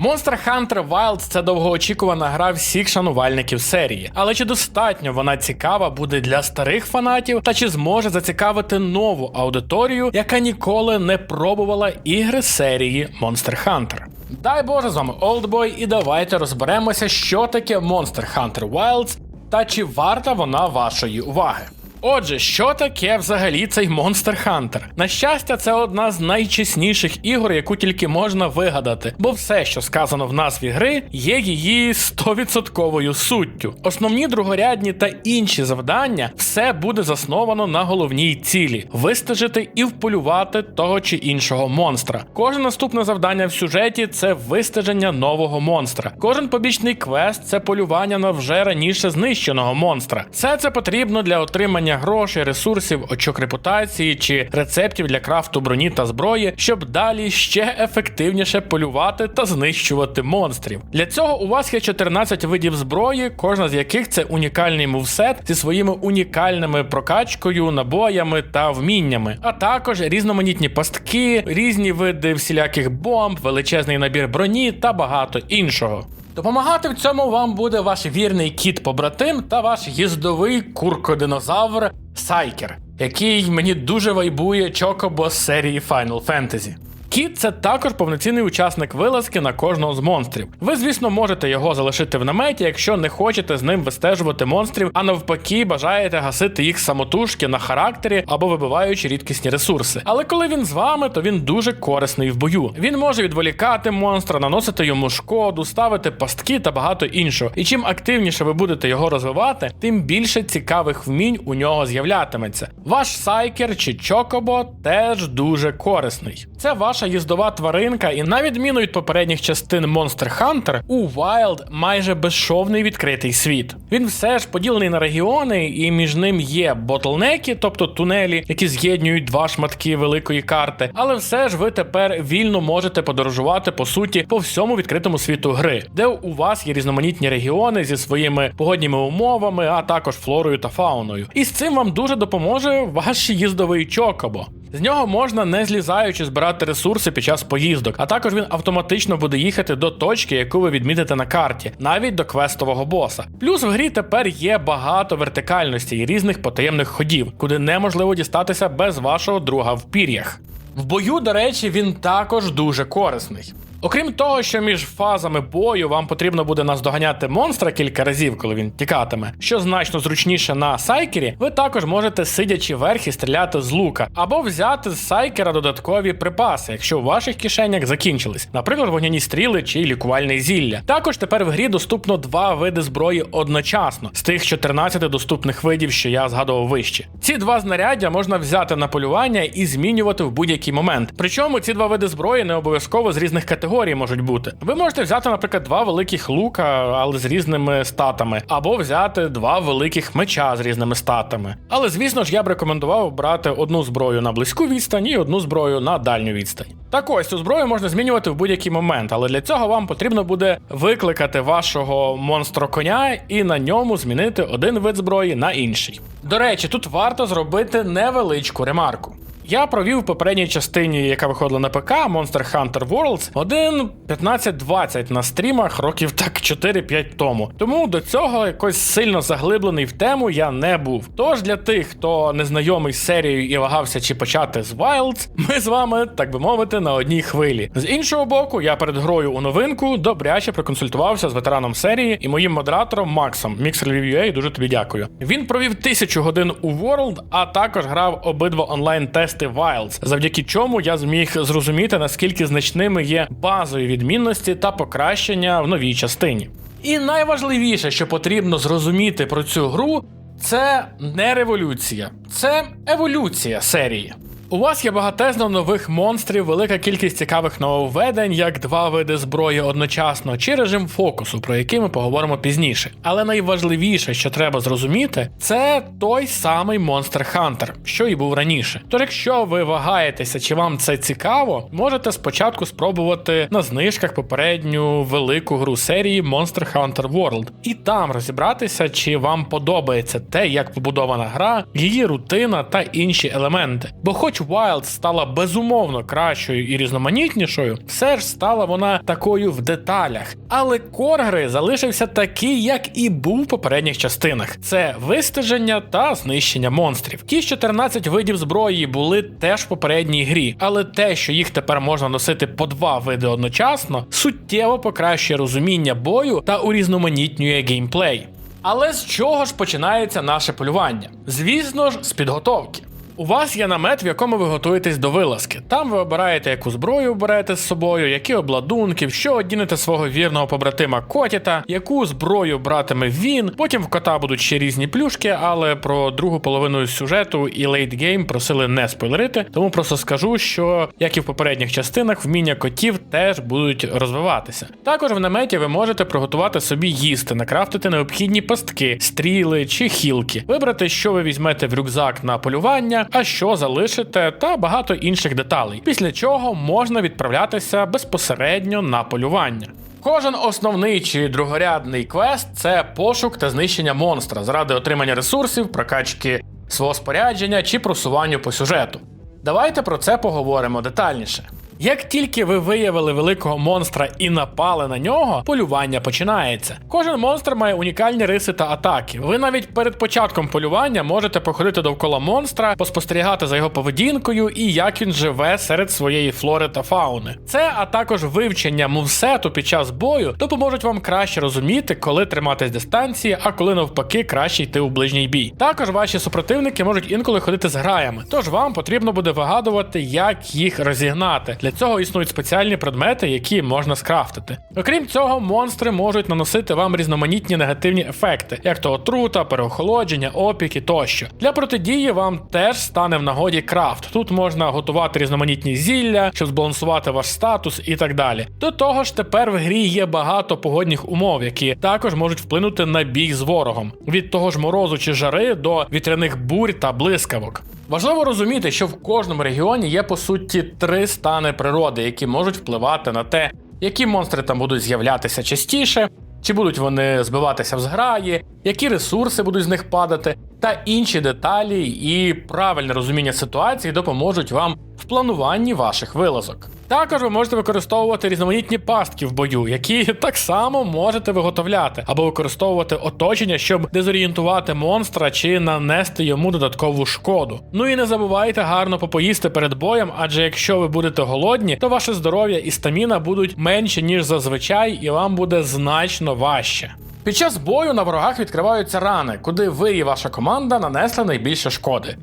Monster Hunter Wilds це довгоочікувана гра всіх шанувальників серії. Але чи достатньо вона цікава буде для старих фанатів, та чи зможе зацікавити нову аудиторію, яка ніколи не пробувала ігри серії Monster Hunter? Дай Боже, з вами Oldboy, і давайте розберемося, що таке Monster Hunter Wilds та чи варта вона вашої уваги. Отже, що таке взагалі цей Monster Hunter? На щастя, це одна з найчесніших ігор, яку тільки можна вигадати, бо все, що сказано в назві гри, є її 100% суттю. Основні другорядні та інші завдання все буде засновано на головній цілі вистежити і вполювати того чи іншого монстра. Кожне наступне завдання в сюжеті це вистеження нового монстра. Кожен побічний квест це полювання на вже раніше знищеного монстра. Все це потрібно для отримання грошей, ресурсів, очок репутації чи рецептів для крафту броні та зброї, щоб далі ще ефективніше полювати та знищувати монстрів. Для цього у вас є 14 видів зброї, кожна з яких це унікальний мувсет зі своїми унікальними прокачкою, набоями та вміннями, а також різноманітні пастки, різні види всіляких бомб, величезний набір броні та багато іншого. Допомагати в цьому вам буде ваш вірний кіт-побратим та ваш їздовий куркодинозавр Сайкер, який мені дуже вайбує Чокобо з серії Final Fantasy. Кіт це також повноцінний учасник вилазки на кожного з монстрів. Ви, звісно, можете його залишити в наметі, якщо не хочете з ним вистежувати монстрів, а навпаки, бажаєте гасити їх самотужки на характері або вибиваючи рідкісні ресурси. Але коли він з вами, то він дуже корисний в бою. Він може відволікати монстра, наносити йому шкоду, ставити пастки та багато іншого. І чим активніше ви будете його розвивати, тим більше цікавих вмінь у нього з'являтиметься. Ваш сайкер чи чокобо теж дуже корисний. Це ваша їздова тваринка, і на відміну від попередніх частин Monster Hunter, у Wild майже безшовний відкритий світ. Він все ж поділений на регіони, і між ним є ботлнеки, тобто тунелі, які з'єднують два шматки великої карти. Але все ж ви тепер вільно можете подорожувати по суті по всьому відкритому світу гри, де у вас є різноманітні регіони зі своїми погодніми умовами, а також флорою та фауною. І з цим вам дуже допоможе ваш їздовий чокобо. З нього можна не злізаючи збирати ресурси під час поїздок, а також він автоматично буде їхати до точки, яку ви відмітите на карті, навіть до квестового боса. Плюс в грі тепер є багато вертикальності і різних потаємних ходів, куди неможливо дістатися без вашого друга в пір'ях. В бою, до речі, він також дуже корисний. Окрім того, що між фазами бою вам потрібно буде наздоганяти монстра кілька разів, коли він тікатиме, що значно зручніше на сайкері, ви також можете сидячи верхи стріляти з лука, або взяти з сайкера додаткові припаси, якщо у ваших кишенях закінчились, наприклад, вогняні стріли чи лікувальне зілля. Також тепер в грі доступно два види зброї одночасно з тих 14 доступних видів, що я згадував вище. Ці два знаряддя можна взяти на полювання і змінювати в будь-який момент. Причому ці два види зброї не обов'язково з різних категорій можуть бути. Ви можете взяти, наприклад, два великих лука, але з різними статами, або взяти два великих меча з різними статами. Але звісно ж, я б рекомендував брати одну зброю на близьку відстань і одну зброю на дальню відстань. Так ось цю зброю можна змінювати в будь-який момент, але для цього вам потрібно буде викликати вашого монстро коня і на ньому змінити один вид зброї на інший. До речі, тут варто зробити невеличку ремарку. Я провів в попередній частині, яка виходила на ПК, Monster Hunter Worlds, один 15-20 на стрімах років так 4-5 тому. Тому до цього якось сильно заглиблений в тему я не був. Тож для тих, хто не знайомий з серією і вагався чи почати з Wilds, ми з вами, так би мовити, на одній хвилі. З іншого боку, я перед грою у новинку добряче проконсультувався з ветераном серії і моїм модератором Максом MixReview.ua, дуже тобі дякую. Він провів тисячу годин у World, а також грав обидва онлайн-тести Wilds, завдяки чому я зміг зрозуміти, наскільки значними є базові відмінності та покращення в новій частині. І найважливіше, що потрібно зрозуміти про цю гру, це не революція, це еволюція серії. У вас є багатезно нових монстрів, велика кількість цікавих нововведень, як два види зброї одночасно, чи режим фокусу, про який ми поговоримо пізніше. Але найважливіше, що треба зрозуміти, це той самий Monster Hunter, що і був раніше. Тож, якщо ви вагаєтеся, чи вам це цікаво, можете спочатку спробувати на знижках попередню велику гру серії Monster Hunter World, і там розібратися, чи вам подобається те, як побудована гра, її рутина та інші елементи. Бо хоч хоч Wild стала безумовно кращою і різноманітнішою, все ж стала вона такою в деталях. Але кор гри залишився такий, як і був в попередніх частинах: це вистеження та знищення монстрів. Ті 14 видів зброї були теж в попередній грі, але те, що їх тепер можна носити по два види одночасно, суттєво покращує розуміння бою та урізноманітнює геймплей. Але з чого ж починається наше полювання? Звісно ж, з підготовки. У вас є намет, в якому ви готуєтесь до вилазки. Там ви обираєте, яку зброю берете з собою, які обладунки, що одінете свого вірного побратима Котіта, яку зброю братиме він. Потім в кота будуть ще різні плюшки, але про другу половину сюжету і лейтгейм просили не спойлерити. Тому просто скажу, що як і в попередніх частинах, вміння котів теж будуть розвиватися. Також в наметі ви можете приготувати собі їсти, накрафтити необхідні пастки, стріли чи хілки, вибрати, що ви візьмете в рюкзак на полювання а що залишите, та багато інших деталей. Після чого можна відправлятися безпосередньо на полювання. Кожен основний чи другорядний квест це пошук та знищення монстра заради отримання ресурсів, прокачки свого спорядження чи просуванню по сюжету. Давайте про це поговоримо детальніше. Як тільки ви виявили великого монстра і напали на нього, полювання починається. Кожен монстр має унікальні риси та атаки. Ви навіть перед початком полювання можете походити довкола монстра, поспостерігати за його поведінкою і як він живе серед своєї флори та фауни. Це, а також вивчення мувсету під час бою допоможуть вам краще розуміти, коли триматись дистанції, а коли навпаки краще йти у ближній бій. Також ваші супротивники можуть інколи ходити з граями, тож вам потрібно буде вигадувати, як їх розігнати. Для цього існують спеціальні предмети, які можна скрафтити. Окрім цього, монстри можуть наносити вам різноманітні негативні ефекти, як то отрута, переохолодження, опіки тощо. Для протидії вам теж стане в нагоді крафт. Тут можна готувати різноманітні зілля, щоб збалансувати ваш статус і так далі. До того ж, тепер в грі є багато погодних умов, які також можуть вплинути на бій з ворогом від того ж морозу чи жари до вітряних бурь та блискавок. Важливо розуміти, що в кожному регіоні є по суті три стани природи, які можуть впливати на те, які монстри там будуть з'являтися частіше, чи будуть вони збиватися в зграї, які ресурси будуть з них падати, та інші деталі і правильне розуміння ситуації допоможуть вам в плануванні ваших вилазок. Також ви можете використовувати різноманітні пастки в бою, які так само можете виготовляти, або використовувати оточення, щоб дезорієнтувати монстра чи нанести йому додаткову шкоду. Ну і не забувайте гарно попоїсти перед боєм, адже якщо ви будете голодні, то ваше здоров'я і стаміна будуть менші ніж зазвичай, і вам буде значно важче. Під час бою на ворогах відкриваються рани, куди ви і ваша команда нанесли найбільше шкоди.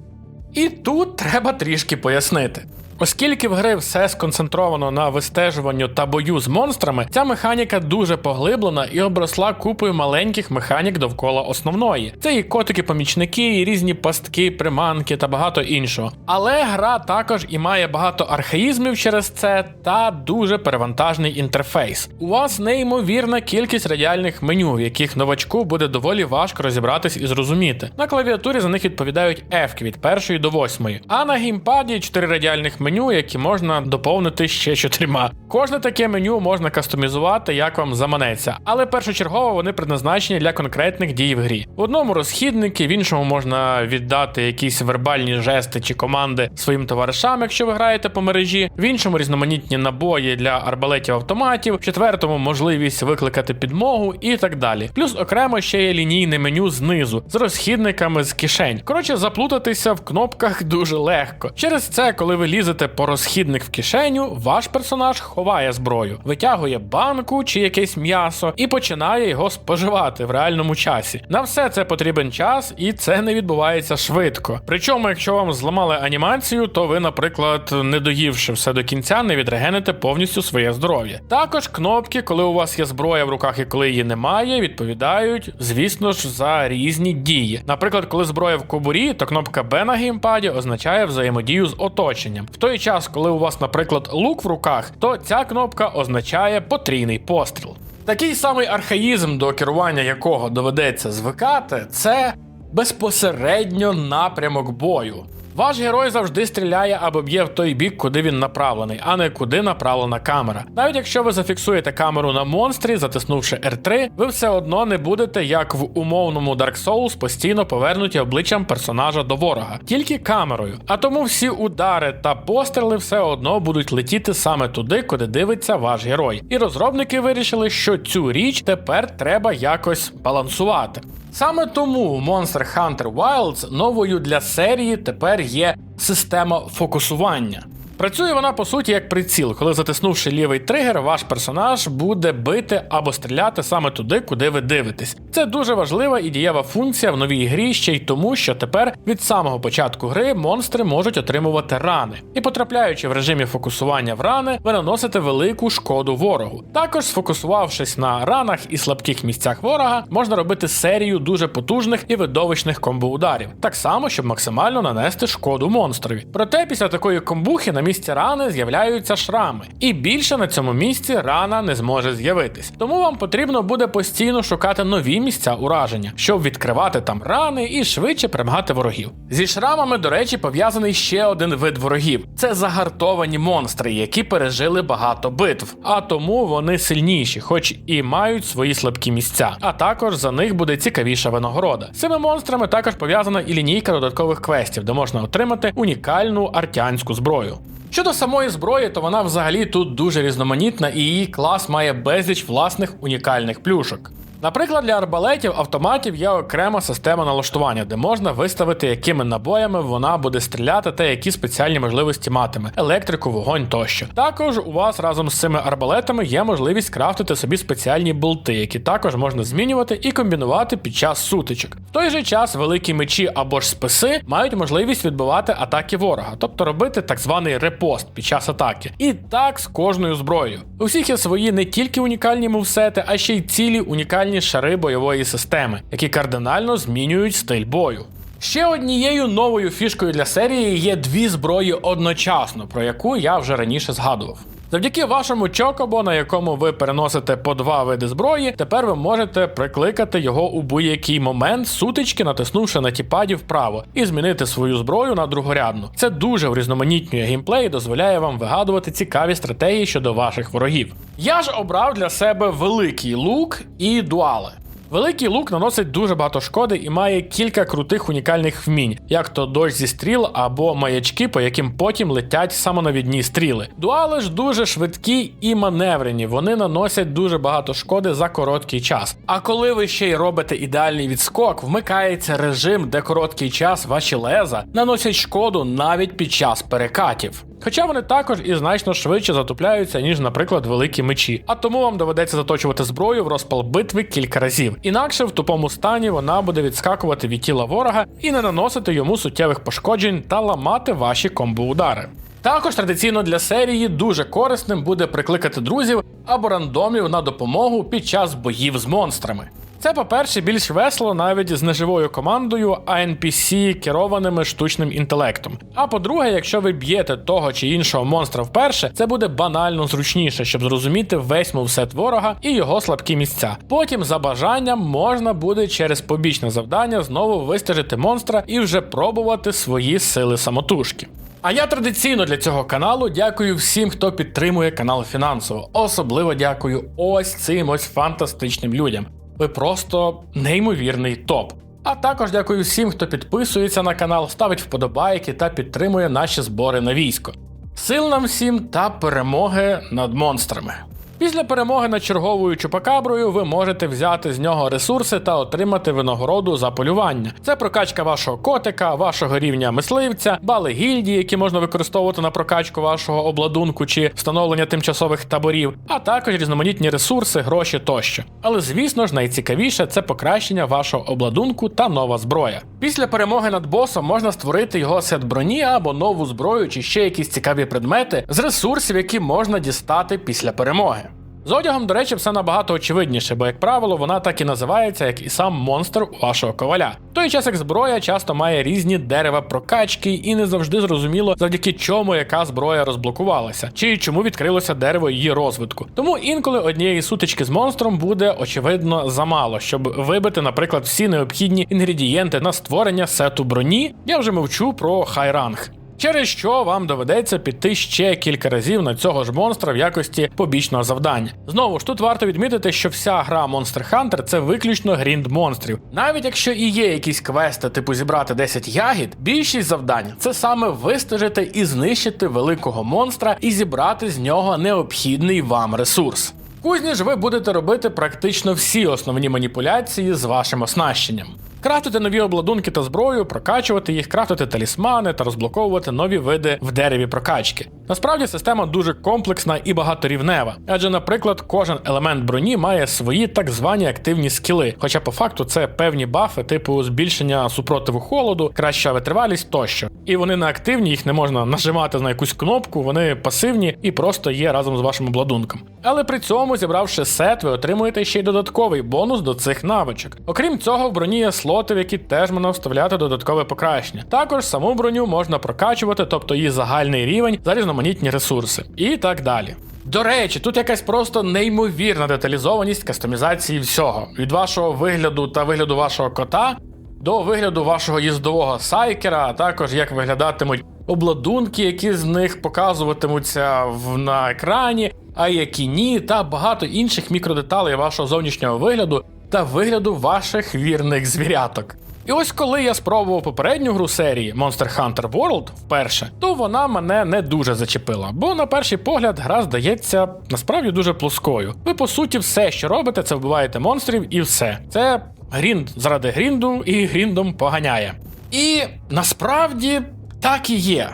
І тут треба трішки пояснити. Оскільки в гри все сконцентровано на вистежуванню та бою з монстрами, ця механіка дуже поглиблена і обросла купою маленьких механік довкола основної. Це і котики-помічники, і різні пастки, приманки та багато іншого. Але гра також і має багато архаїзмів через це та дуже перевантажний інтерфейс. У вас неймовірна кількість радіальних меню, в яких новачку буде доволі важко розібратись і зрозуміти. На клавіатурі за них відповідають F від першої до восьмої, а на геймпаді 4 радіальних меню, які можна доповнити ще чотирма. Кожне таке меню можна кастомізувати, як вам заманеться, але першочергово вони предназначені для конкретних дій в грі. В одному розхідники, в іншому можна віддати якісь вербальні жести чи команди своїм товаришам, якщо ви граєте по мережі, в іншому різноманітні набої для арбалетів автоматів, в четвертому можливість викликати підмогу і так далі. Плюс окремо ще є лінійне меню знизу з розхідниками з кишень. Коротше, заплутатися в кнопках дуже легко. Через це, коли ви лізете по розхідник в кишеню, ваш персонаж ховає зброю, витягує банку чи якесь м'ясо і починає його споживати в реальному часі. На все це потрібен час, і це не відбувається швидко. Причому, якщо вам зламали анімацію, то ви, наприклад, не доївши все до кінця, не відрегенете повністю своє здоров'я. Також кнопки, коли у вас є зброя в руках і коли її немає, відповідають, звісно ж, за різні дії. Наприклад, коли зброя в кобурі, то кнопка Б на геймпаді означає взаємодію з оточенням. Той час, коли у вас, наприклад, лук в руках, то ця кнопка означає потрійний постріл. Такий самий архаїзм, до керування якого доведеться звикати, це безпосередньо напрямок бою. Ваш герой завжди стріляє або б'є в той бік, куди він направлений, а не куди направлена камера. Навіть якщо ви зафіксуєте камеру на монстрі, затиснувши R3, ви все одно не будете, як в умовному Dark Souls, постійно повернуті обличчям персонажа до ворога, тільки камерою. А тому всі удари та постріли все одно будуть летіти саме туди, куди дивиться ваш герой. І розробники вирішили, що цю річ тепер треба якось балансувати. Саме тому Monster Hunter Wilds новою для серії тепер є система фокусування. Працює вона по суті як приціл, коли затиснувши лівий тригер, ваш персонаж буде бити або стріляти саме туди, куди ви дивитесь. Це дуже важлива і дієва функція в новій грі ще й тому, що тепер від самого початку гри монстри можуть отримувати рани. І потрапляючи в режимі фокусування в рани, ви наносите велику шкоду ворогу. Також сфокусувавшись на ранах і слабких місцях ворога, можна робити серію дуже потужних і видовищних комбоударів, так само, щоб максимально нанести шкоду монстрові. Проте після такої комбухи на місці рани з'являються шрами, і більше на цьому місці рана не зможе з'явитись. Тому вам потрібно буде постійно шукати нові місця ураження, щоб відкривати там рани і швидше примагати ворогів. Зі шрамами, до речі, пов'язаний ще один вид ворогів: це загартовані монстри, які пережили багато битв, а тому вони сильніші, хоч і мають свої слабкі місця. А також за них буде цікавіша винагорода. З цими монстрами також пов'язана і лінійка додаткових квестів, де можна отримати унікальну артянську зброю. Щодо самої зброї, то вона взагалі тут дуже різноманітна, і її клас має безліч власних унікальних плюшок. Наприклад, для арбалетів автоматів є окрема система налаштування, де можна виставити, якими набоями вона буде стріляти та які спеціальні можливості матиме, електрику, вогонь тощо. Також у вас разом з цими арбалетами є можливість крафтити собі спеціальні болти, які також можна змінювати і комбінувати під час сутичок. В той же час великі мечі або ж списи мають можливість відбивати атаки ворога, тобто робити так званий репост під час атаки. І так з кожною зброєю. У всіх є свої не тільки унікальні мувсети, а ще й цілі унікальні шари бойової системи, які кардинально змінюють стиль бою. Ще однією новою фішкою для серії є дві зброї одночасно, про яку я вже раніше згадував. Завдяки вашому чокобо, на якому ви переносите по два види зброї, тепер ви можете прикликати його у будь-який момент сутички, натиснувши на тіпаді вправо, і змінити свою зброю на другорядну. Це дуже врізноманітнює геймплей і дозволяє вам вигадувати цікаві стратегії щодо ваших ворогів. Я ж обрав для себе великий лук і дуали. Великий лук наносить дуже багато шкоди і має кілька крутих унікальних вмінь, як то дощ зі стріл або маячки, по яким потім летять самонавідні стріли. Дуали ж дуже швидкі і маневрені, вони наносять дуже багато шкоди за короткий час. А коли ви ще й робите ідеальний відскок, вмикається режим, де короткий час ваші леза наносять шкоду навіть під час перекатів. Хоча вони також і значно швидше затупляються, ніж, наприклад, великі мечі. А тому вам доведеться заточувати зброю в розпал битви кілька разів. Інакше в тупому стані вона буде відскакувати від тіла ворога і не наносити йому суттєвих пошкоджень та ламати ваші комбо-удари. Також традиційно для серії дуже корисним буде прикликати друзів або рандомів на допомогу під час боїв з монстрами. Це, по-перше, більш весело навіть з неживою командою, а NPC керованими штучним інтелектом. А по-друге, якщо ви б'єте того чи іншого монстра вперше, це буде банально зручніше, щоб зрозуміти весь мувсет ворога і його слабкі місця. Потім, за бажанням, можна буде через побічне завдання знову вистежити монстра і вже пробувати свої сили самотужки. А я традиційно для цього каналу дякую всім, хто підтримує канал фінансово. Особливо дякую ось цим ось фантастичним людям. Ви просто неймовірний топ. А також дякую всім, хто підписується на канал, ставить вподобайки та підтримує наші збори на військо. Сил нам всім та перемоги над монстрами. Після перемоги над черговою чупакаброю ви можете взяти з нього ресурси та отримати винагороду за полювання. Це прокачка вашого котика, вашого рівня мисливця, бали гільдії, які можна використовувати на прокачку вашого обладунку чи встановлення тимчасових таборів, а також різноманітні ресурси, гроші тощо. Але звісно ж, найцікавіше це покращення вашого обладунку та нова зброя. Після перемоги над босом можна створити його сет броні або нову зброю чи ще якісь цікаві предмети з ресурсів, які можна дістати після перемоги. З одягом, до речі, все набагато очевидніше, бо, як правило, вона так і називається, як і сам монстр вашого коваля. В той час як зброя часто має різні дерева прокачки, і не завжди зрозуміло, завдяки чому яка зброя розблокувалася, чи чому відкрилося дерево її розвитку. Тому інколи однієї сутички з монстром буде очевидно замало, щоб вибити, наприклад, всі необхідні інгредієнти на створення сету броні. Я вже мовчу про хайранг. Через що вам доведеться піти ще кілька разів на цього ж монстра в якості побічного завдання. Знову ж тут варто відмітити, що вся гра Monster Hunter це виключно грінд монстрів. Навіть якщо і є якісь квести, типу зібрати 10 ягід, більшість завдань це саме вистежити і знищити великого монстра і зібрати з нього необхідний вам ресурс. Кузні ж ви будете робити практично всі основні маніпуляції з вашим оснащенням. Крафтити нові обладунки та зброю, прокачувати їх, крафтити талісмани та розблоковувати нові види в дереві прокачки. Насправді система дуже комплексна і багаторівнева, адже, наприклад, кожен елемент броні має свої так звані активні скіли, хоча по факту це певні бафи, типу збільшення супротиву холоду, краща витривалість тощо. І вони не активні, їх не можна нажимати на якусь кнопку, вони пасивні і просто є разом з вашим обладунком. Але при цьому, зібравши сет, ви отримуєте ще й додатковий бонус до цих навичок. Окрім цього, в броні є слоти, в які теж можна вставляти додаткове покращення. Також саму броню можна прокачувати, тобто її загальний рівень за різноманітні ресурси, і так далі. До речі, тут якась просто неймовірна деталізованість кастомізації всього від вашого вигляду та вигляду вашого кота до вигляду вашого їздового сайкера, а також як виглядатимуть обладунки, які з них показуватимуться на екрані, а які ні, та багато інших мікродеталей вашого зовнішнього вигляду та вигляду ваших вірних звіряток. І ось коли я спробував попередню гру серії Monster Hunter World вперше, то вона мене не дуже зачепила, бо на перший погляд гра здається насправді дуже плоскою. Ви по суті все, що робите, це вбиваєте монстрів і все. Це грінд заради грінду і гріндом поганяє. І насправді так і є.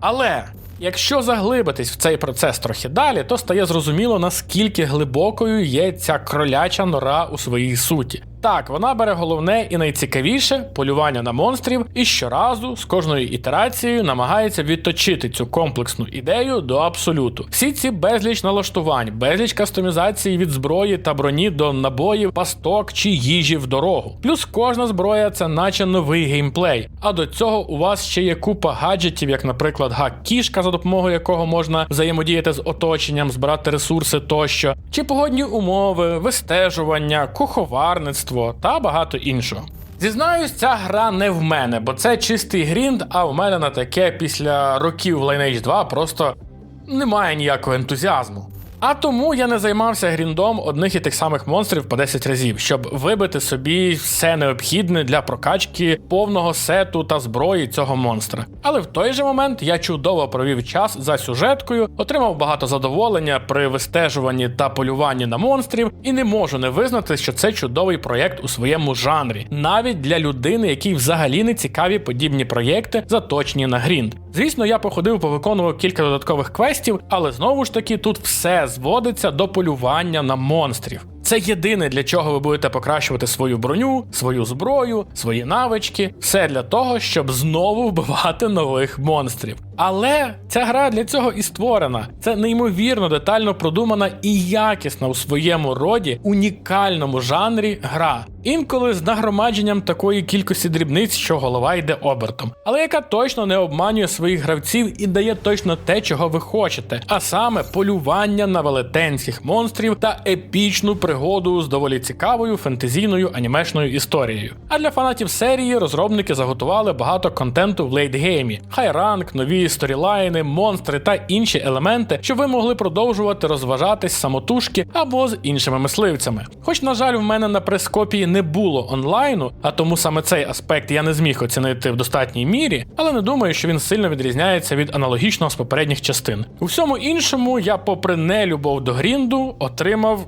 Але якщо заглибитись в цей процес трохи далі, то стає зрозуміло, наскільки глибокою є ця кроляча нора у своїй суті. Так, вона бере головне і найцікавіше полювання на монстрів, і щоразу з кожною ітерацією намагається відточити цю комплексну ідею до абсолюту. Всі ці безліч налаштувань, безліч кастомізацій від зброї та броні до набоїв, пасток чи їжі в дорогу. Плюс кожна зброя це наче новий геймплей. А до цього у вас ще є купа гаджетів, як, наприклад, гак-кішка, за допомогою якого можна взаємодіяти з оточенням, збирати ресурси тощо, чи погодні умови, вистежування, куховарництво та багато іншого. Зізнаюсь, ця гра не в мене, бо це чистий грінд, а в мене на таке після років Lineage 2 просто немає ніякого ентузіазму. А тому я не займався гріндом одних і тих самих монстрів по 10 разів, щоб вибити собі все необхідне для прокачки повного сету та зброї цього монстра. Але в той же момент я чудово провів час за сюжеткою, отримав багато задоволення при вистежуванні та полюванні на монстрів, і не можу не визнати, що це чудовий проєкт у своєму жанрі, навіть для людини, якій взагалі не цікаві подібні проєкти, заточені на грінд. Звісно, я походив, повиконував кілька додаткових квестів, але знову ж таки тут все зводиться до полювання на монстрів. Це єдине, для чого ви будете покращувати свою броню, свою зброю, свої навички, все для того, щоб знову вбивати нових монстрів. Але ця гра для цього і створена. Це неймовірно детально продумана і якісна у своєму роді унікальному жанрі гра. Інколи з нагромадженням такої кількості дрібниць, що голова йде обертом, але яка точно не обманює своїх гравців і дає точно те, чого ви хочете, а саме полювання на велетенських монстрів та епічну пригоду з доволі цікавою фентезійною анімешною історією. А для фанатів серії розробники заготували багато контенту в лейтгеймі: хайранг, нові сторілайни, монстри та інші елементи, щоб ви могли продовжувати розважатись самотужки або з іншими мисливцями. Хоч, на жаль, в мене на прескопії не було онлайну, а тому саме цей аспект я не зміг оцінити в достатній мірі, але не думаю, що він сильно відрізняється від аналогічного з попередніх частин. У всьому іншому я, попри нелюбов до грінду, отримав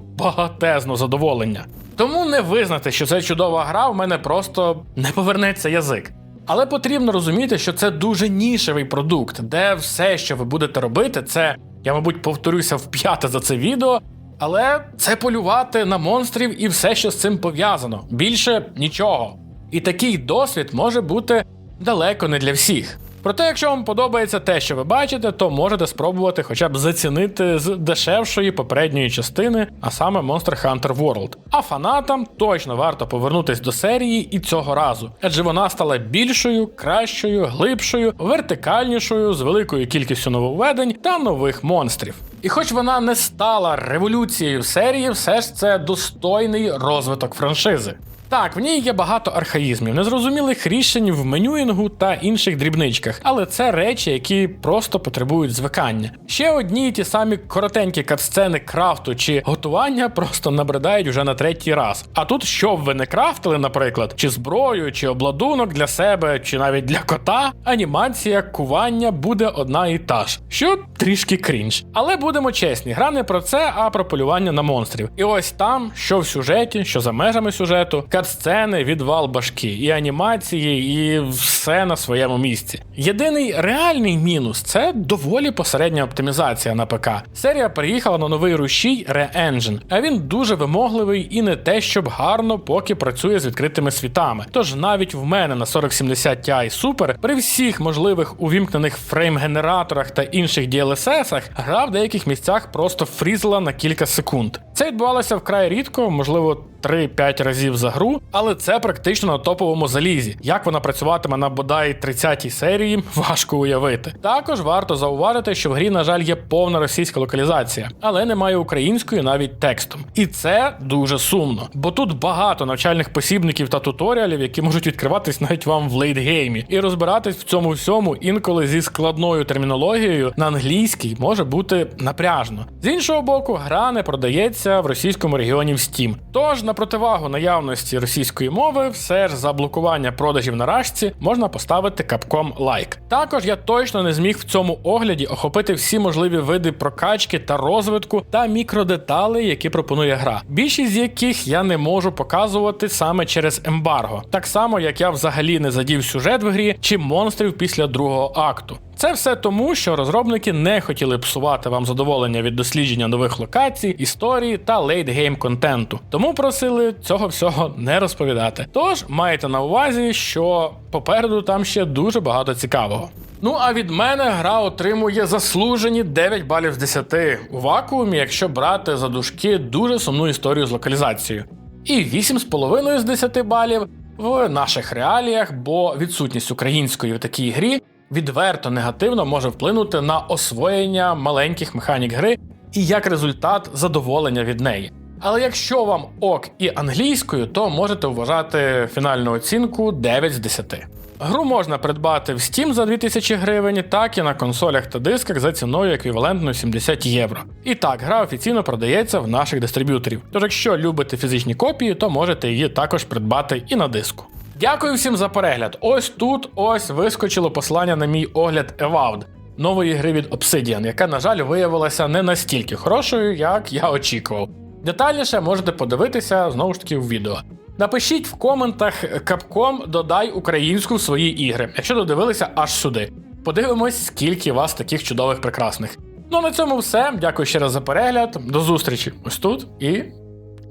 багатезно задоволення. Тому не визнати, що це чудова гра, в мене просто не повернеться язик. Але потрібно розуміти, що це дуже нішевий продукт, де все, що ви будете робити, це я, мабуть, повторюся вп'яте за це відео. Але це полювати на монстрів і все, що з цим пов'язано. Більше нічого. І такий досвід може бути далеко не для всіх. Проте, якщо вам подобається те, що ви бачите, то можете спробувати хоча б зацінити з дешевшої попередньої частини, а саме Monster Hunter World. А фанатам точно варто повернутись до серії і цього разу, адже вона стала більшою, кращою, глибшою, вертикальнішою, з великою кількістю нововведень та нових монстрів. І хоч вона не стала революцією серії, все ж це достойний розвиток франшизи. Так, в ній є багато архаїзмів, незрозумілих рішень в менюінгу та інших дрібничках, але це речі, які просто потребують звикання. Ще одні ті самі коротенькі катсцени крафту чи готування просто набридають вже на третій раз. А тут, що б ви не крафтили, наприклад, чи зброю, чи обладунок для себе, чи навіть для кота, анімація кування буде одна і та ж, що трішки крінж. Але будемо чесні, гра не про це, а про полювання на монстрів. І ось там, що в сюжеті, що за межами сюжету, катсцени, відвал башки, і анімації, і все на своєму місці. Єдиний реальний мінус це доволі посередня оптимізація на ПК. Серія приїхала на новий рушій Re-Engine, а він дуже вимогливий і не те, щоб гарно поки працює з відкритими світами. Тож навіть в мене на 4070 Ti Super при всіх можливих увімкнених фрейм-генераторах та інших DLSS гра в деяких місцях просто фрізла на кілька секунд. Це відбувалося вкрай рідко, можливо. 3-5 разів за гру, але це практично на топовому залізі. Як вона працюватиме на бодай 30-й серії, важко уявити. Також варто зауважити, що в грі, на жаль, є повна російська локалізація, але немає української навіть текстом. І це дуже сумно, бо тут багато навчальних посібників та туторіалів, які можуть відкриватись навіть вам в лейтгеймі, і розбиратись в цьому всьому інколи зі складною термінологією на англійській може бути напряжно. З іншого боку, гра не продається в російському регіоні в Steam. Тож на противагу наявності російської мови, все ж за блокування продажів на рашці можна поставити Capcom лайк. Також я точно не зміг в цьому огляді охопити всі можливі види прокачки та розвитку та мікродеталей, які пропонує гра. Більшість з яких я не можу показувати саме через ембарго, так само як я взагалі не задів сюжет в грі чи монстрів після другого акту. Це все тому, що розробники не хотіли псувати вам задоволення від дослідження нових локацій, історії та лейтгейм контенту. Тому просили цього всього не розповідати. Тож майте на увазі, що попереду там ще дуже багато цікавого. Ну а від мене гра отримує заслужені 9 балів з 10 у вакуумі, якщо брати за дужки дуже сумну історію з локалізацією. І 8,5 з 10 балів в наших реаліях, бо відсутність української в такій грі відверто негативно може вплинути на освоєння маленьких механік гри і як результат задоволення від неї. Але якщо вам ок і англійською, то можете вважати фінальну оцінку 9 з 10. Гру можна придбати в Steam за 2000 гривень, так і на консолях та дисках за ціною еквівалентною 70 євро. І так, гра офіційно продається в наших дистриб'юторів. Тож, якщо любите фізичні копії, то можете її також придбати і на диску. Дякую всім за перегляд. Ось тут ось вискочило послання на мій огляд Avowed, нової гри від Obsidian, яка, на жаль, виявилася не настільки хорошою, як я очікував. Детальніше можете подивитися знову ж таки в відео. Напишіть в коментах Capcom додай українську в свої ігри, якщо додивилися аж сюди. Подивимось, скільки вас таких чудових прекрасних. Ну а на цьому все. Дякую ще раз за перегляд. До зустрічі ось тут і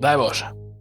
дай Боже.